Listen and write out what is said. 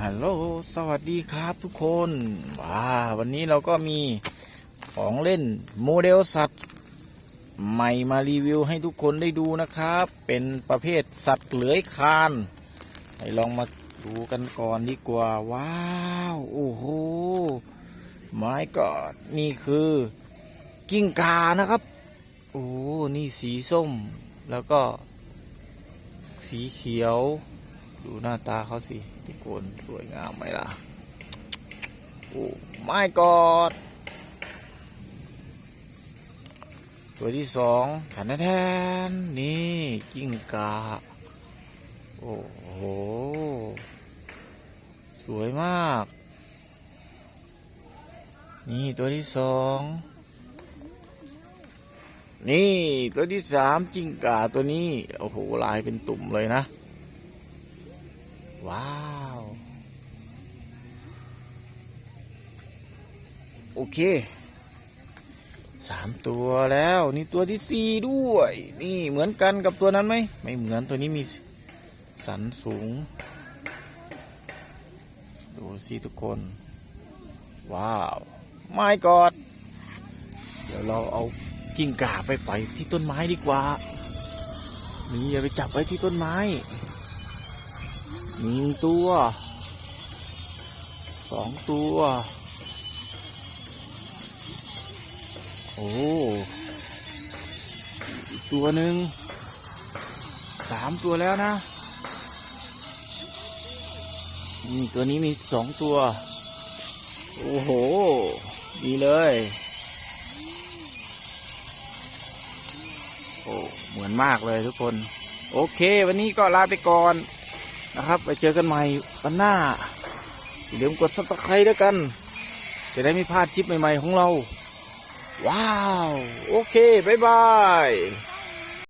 ฮัลโหล สวัสดีครับทุกคนว้าวันนี้เราก็มีของเล่นโมเดลสัตว์ ใหม่มารีวิวให้ทุกคนได้ดูนะครับ เป็นประเภทสัตว์เลื้อยคานให้ลองมาดูกันก่อนดีกว่า ว้าว โอ้โหไม้ก็นี่คือกิ้งกานะครับ โอ้ นี่สีส้ม แล้วก็สีเขียว ดูหน้าตาเขาสิทุกคนสวยงามไหมล่ะ โอ้ไม่กอด ตัวที่สองแทนแทนนี่กิ้งกา โอ้โห สวยมาก นี่ตัวที่สองนี่ตัวที่สามจิงกาตัวนี้ โอ้โห ลายเป็นตุ่มเลยนะ ว้าว โอเคสามตัวแล้ว นี่ตัวที่สี่ด้วย นี่เหมือนกันกับตัวนั้นไหม ไม่เหมือนตัวนี้มีสันสูง ดูสิทุกคน ว้าวไม่กอด เดี๋ยวเราเอากิ้งก่าไปปล่อยที่ต้นไม้ดีกว่า นี่อย่าไปจับไว้ที่ต้นไม้ หนึ่งตัวสองตัว โอ้ตัวหนึ่งสามตัวแล้วนะนี่ตัวนี้มีสองตัว โอ้โห ดีเลย โอ้ เหมือนมากเลยทุกคน โอเค วันนี้ก็ลาไปก่อน นะครับ ไปเจอกันใหม่วันหน้าอย่าลืมกดซับสไครต์ด้วยกัน จะได้ไม่พลาดคลิปใหม่ ๆ ของเรา ว้าว โอเค บ๊ายบาย